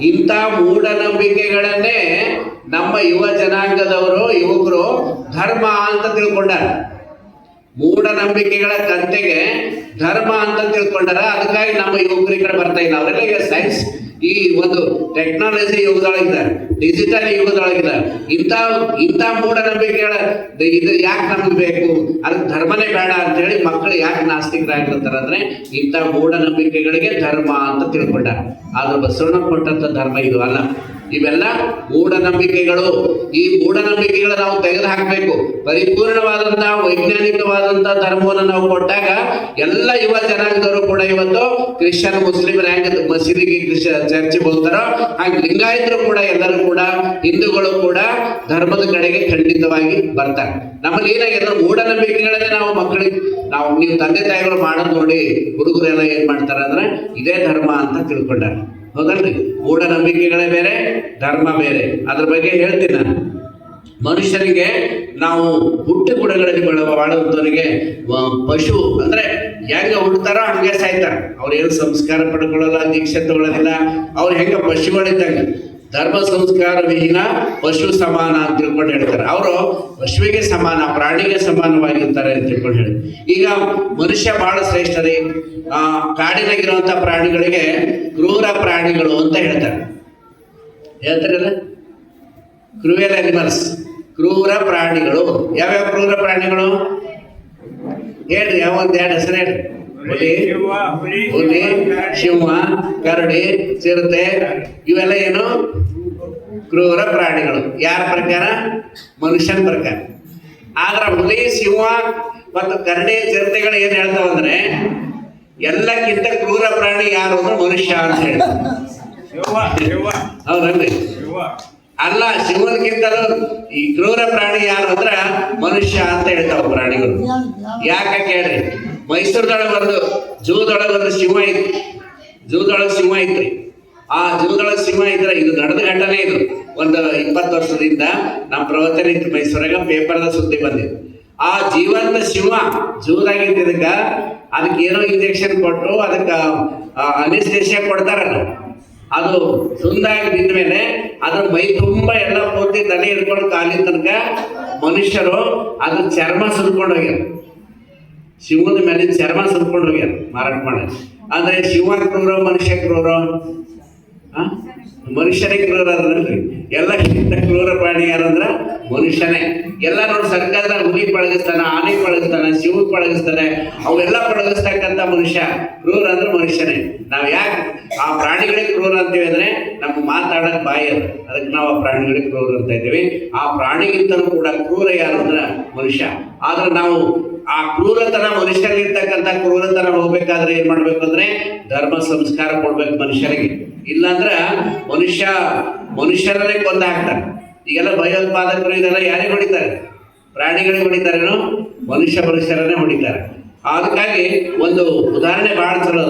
ಇಂಥ ಮೂಢನಂಬಿಕೆಗಳನ್ನೇ ನಮ್ಮ ಯುವ ಜನಾಂಗದವರು, ಯುವಕರು ಧರ್ಮ ಅಂತ ತಿಳ್ಕೊಂಡಾರ. ಮೂಢನಂಬಿಕೆಗಳ ಕಂತೆಗೆ ಧರ್ಮ ಅಂತ ತಿಳ್ಕೊಂಡಾರ. ಅದಕ್ಕಾಗಿ ನಮ್ಮ ಯುವಕರಿಗೆ ಬರ್ತಾ ಇಲ್ಲ. ಅವರೆಲ್ಲ ಈಗ ಸೈನ್ಸ್ ಈ ಒಂದು ಟೆಕ್ನಾಲಜಿ ಯುಗದೊಳಗಿದ್ದಾರೆ ಡಿಜಿಟಲ್ ಯುಗದೊಳಗಿದ್ದಾರೆ. ಇಂಥ ಇಂಥ ಮೂಢನಂಬಿಕೆಗಳ ಇದು ಯಾಕೆ ನಮ್ಗೆ ಬೇಕು? ಅದಕ್ಕೆ ಧರ್ಮನೇ ಬೇಡ ಅಂತ ಹೇಳಿ ಮಕ್ಕಳು ಯಾಕೆ ನಾಸ್ತಿಕರಾಗಿರ್ತಾರೆ ಅಂದ್ರೆ, ಇಂಥ ಮೂಢನಂಬಿಕೆಗಳಿಗೆ ಧರ್ಮ ಅಂತ ತಿಳ್ಕೊಂಡ ಆದ್ರೆ ಬಸವಣ್ಣ ಕೊಟ್ಟಂತ ಧರ್ಮ ಇದು ಅಲ್ಲ. ಇವೆಲ್ಲ ಮೂಢನಂಬಿಕೆಗಳು. ಈ ಮೂಢನಂಬಿಕೆಗಳ ನಾವು ತೆಗೆದು ಹಾಕಬೇಕು ಪರಿಪೂರ್ಣವಾದಂತಹ ವೈಜ್ಞಾನಿಕವಾದಂತಹ ಧರ್ಮವನ್ನು ನಾವು ಕೊಟ್ಟಾಗ ಎಲ್ಲ ಯುವ ಜನಾಂಗದವರು ಕೂಡ ಇವತ್ತು ಕ್ರಿಶ್ಚಿಯನ್, ಮುಸ್ಲಿಂ ರ್ಯಾಂಕ್ ಮಸೀದಿಗೆ ಚರ್ಚೆ ಹೋಗ್ತಾರೋ, ಹಾಗೆ ಲಿಂಗಾಯತರು ಕೂಡ ಎಲ್ಲರೂ ಕೂಡ, ಹಿಂದೂಗಳು ಕೂಡ ಧರ್ಮದ ಕಡೆಗೆ ಖಂಡಿತವಾಗಿ ಬರ್ತಾರೆ. ನಮ್ಮಲ್ಲಿ ಏನಾಗಿದೆ ಮೂಢನಂಬಿಕೆಗಳನ್ನೇ ನಾವು ಮಕ್ಕಳಿಗೆ, ನಾವು, ನೀವು ತಂದೆ ತಾಯಿಗಳು ಮಾಡೋದು ನೋಡಿ ಹುಡುಗರೆಲ್ಲ ಏನ್ ಮಾಡ್ತಾರೆ ಅಂದ್ರೆ, ಇದೇ ಧರ್ಮ ಅಂತ ತಿಳ್ಕೊಂಡಾರ. ಹೌದಲ್ರಿ ಮೂಢನಂಬಿಕೆಗಳೇ ಬೇರೆ, ಧರ್ಮ ಬೇರೆ. ಅದ್ರ ಬಗ್ಗೆ ಹೇಳ್ತೀನಿ ನಾನು. ಮನುಷ್ಯನಿಗೆ ನಾವು ಹುಟ್ಟು ಗುಣಗಳಲ್ಲಿ ಬಾಳುವಂತವರಿಗೆ ಪಶು ಅಂದ್ರೆ ಹೆಂಗ ಹುಡ್ತಾರೋ ಹಂಗೆ ಸಾಯ್ತಾರ. ಅವ್ರು ಏನು ಸಂಸ್ಕಾರ ಪಡ್ಕೊಳ್ಳಲ್ಲ, ದೀಕ್ಷೆ ತಗೊಳ್ಳೋದಿಲ್ಲ. ಅವ್ರು ಹೆಂಗ ಪಶುಗಳಿದ್ದಂಗ. ಧರ್ಮ ಸಂಸ್ಕಾರ ವಿಹೀನ ಪಶು ಸಮಾನ ಅಂತ ತಿಳ್ಕೊಂಡು ಹೇಳ್ತಾರೆ. ಅವರು ಪಶುವಿಗೆ ಸಮಾನ, ಪ್ರಾಣಿಗೆ ಸಮಾನವಾಗಿರ್ತಾರೆ ಅಂತ ತಿಳ್ಕೊಂಡು ಹೇಳಿ ಈಗ ಮನುಷ್ಯ ಬಹಳ ಶ್ರೇಷ್ಠ ರೀ ಆ ಕಾಡಿನಾಗಿರುವಂತ ಪ್ರಾಣಿಗಳಿಗೆ ಕ್ರೂರ ಪ್ರಾಣಿಗಳು ಅಂತ ಹೇಳ್ತಾರೆ. ಹೇಳ್ತಾರಲ್ಲ? ಕ್ರೂಯಲ್ ಅನಿಮಲ್ಸ್ ಕ್ರೂರ ಪ್ರಾಣಿಗಳು. ಯಾವ್ಯಾವ ಕ್ರೂರ ಪ್ರಾಣಿಗಳು? ಹೇಳ್ರಿ, ಯಾವ ಒಂದು ಎರಡು ಹೆಸರು ಹೇಳ್ರಿ. ಹುಲಿ ಹುಲಿ ಸಿಂಹ ಕರಡಿ. ಚಿರತೆ ಇವೆಲ್ಲ ಏನು? ಕ್ರೂರ ಪ್ರಾಣಿಗಳು. ಯಾರ ಪ್ರಕಾರ? ಮನುಷ್ಯನ ಪ್ರಕಾರ. ಆದ್ರೆ ಹುಲಿ ಸಿಂಹ ಮತ್ತು ಕರಡಿ ಚಿರತೆಗಳು ಏನ್ ಹೇಳ್ತಾವ ಅಂದ್ರೆ ಎಲ್ಲಕ್ಕಿಂತ ಕ್ರೂರ ಪ್ರಾಣಿ ಯಾರು ಅಂದ್ರೆ ಮನುಷ್ಯ ಅಂತ ಹೇಳಿ ಹೌದಲ್ರಿ? ಅಲ್ಲ ಶಿವನಕ್ಕಿಂತಲೂ ಈ ಕ್ರೂರ ಪ್ರಾಣಿ ಯಾರು ಅಂದ್ರ ಮನುಷ್ಯ ಅಂತ ಹೇಳ್ತಾವ ಪ್ರಾಣಿಗಳು. ಯಾಕೆ ಕೇಳ್ರಿ? ಮೈಸೂರದೊಳಗೆ ಒಂದು ಜೂದೊಳಗೆ ಒಂದು ಸಿಂಹ ಐತ್ರಿ. ಜೂದೊಳಗೆ ಸಿಂಹ ಐತ್ರಿ. ಆ ಜೂದೊಳಗೆ ಸಿಂಹ ಇದ್ರೆ ಇದು ನಡೆದ ಘಟನೆ ಇದು. ಒಂದು ಇಪ್ಪತ್ತು ವರ್ಷದಿಂದ ನಮ್ಮ ಪ್ರವಚನ ಇತ್ತು ಮೈಸೂರಾಗ ಪೇಪರ್ದ ಸುದ್ದಿ ಬಂದಿತ್ತು. ಆ ಜೀವಂತ ಸಿಂಹ ಜೂದಾಗಿದ್ದಕ್ಕ ಅದಕ್ಕೆ ಏನೋ ಇಂಜೆಕ್ಷನ್ ಕೊಟ್ಟು ಅದಕ್ಕೆ ಅನಿಸ್ಟೇಷಿಯಾ ಕೊಡ್ತಾರಲ್ಲ. ಅದು ಸುಂದಾಗಿ ಬಿದ್ದ ಮೇಲೆ ಅದ್ರ ಮೈ ತುಂಬ ಎಲ್ಲ ಪೂರ್ತಿ ತಲೆ ಹಿಡ್ಕೊಂಡು ಕಾಲಿದ್ದ ತನಕ ಮನುಷ್ಯರು ಅದ್ರ ಚರ್ಮ ಸುಲ್ಕೊಂಡು ಹೋಗ್ಯಾರ. ಶಿವನ ಮೇಲೆ ಚರ್ಮ ಸುಲ್ಕೊಂಡು ಹೋಗ್ಯಾರ ಮಾರಾಟ ಮಾಡ ಅಂದ್ರೆ ಶಿವ ಕ್ರೂರ, ಮನುಷ್ಯ ಕ್ರೂರ? ಮನುಷ್ಯನೇ ಕ್ರೂರ ಎಲ್ಲ ಎಲ್ಲಕ್ಕಿಂತ ಕ್ರೂರ ಪ್ರಾಣಿ ಯಾರಂದ್ರ ಮನುಷ್ಯನೇ. ಎಲ್ಲ ನೋಡಿ ಸರ್ಕಾರದ ಹುಲಿ ಪಳಗಿಸ್ತಾನ, ಆನೆ ಪಳಗಿಸ್ತಾನ, ಶಿವ ಪಳಗಿಸ್ತಾನೆ, ಅವೆಲ್ಲ ಪಳಗಿಸ್ತಕ್ಕಂಥ ಮನುಷ್ಯ. ಕ್ರೂರ ಅಂದ್ರೆ ಮನುಷ್ಯನೇ. ನಾವ್ ಯಾಕೆ ಆ ಪ್ರಾಣಿಗಳಿಗೆ ಕ್ರೂರ ಅಂತೀವಿ ಅಂದ್ರೆ ನಮ್ಗೆ ಮಾತಾಡಕ್ ಬಾಯಿ ಅದು. ಅದಕ್ಕೆ ನಾವು ಆ ಪ್ರಾಣಿಗಳಿಗೆ ಕ್ರೂರ ಅಂತ ಇದ್ದೀವಿ. ಆ ಪ್ರಾಣಿಗಿಂತಲೂ ಕೂಡ ಕ್ರೂರ ಯಾರು ಅಂದ್ರೆ ಮನುಷ್ಯ. ಆದ್ರೆ ನಾವು ಆ ಕ್ರೂರತನ ಮನುಷ್ಯರಲ್ಲಿರ್ತಕ್ಕಂಥ ಕ್ರೂರತನ ಹೋಗ್ಬೇಕಾದ್ರೆ ಏನ್ ಮಾಡ್ಬೇಕು ಅಂದ್ರೆ ಧರ್ಮ ಸಂಸ್ಕಾರ ಕೊಡ್ಬೇಕು ಮನುಷ್ಯರಿಗೆ. ಇಲ್ಲಾಂದ್ರ ಮನುಷ್ಯ, ಮನುಷ್ಯರನ್ನೇ ಕೊಂದ ಹಾಕ್ತಾರೆ. ಈಗೆಲ್ಲ ಭಯೋತ್ಪಾದಕರು ಇದೆಲ್ಲ ಯಾರಿಗೆ ಹೊಡಿತಾರೆ? ಪ್ರಾಣಿಗಳಿಗೆ ಹೊಡಿತಾರೇನು ಮನುಷ್ಯ ಮನುಷ್ಯರನ್ನೇ ಹೊಡಿತಾರೆ. ಅದಕ್ಕಾಗಿ ಒಂದು ಉದಾಹರಣೆ ಬಹಳ ಚಲೋ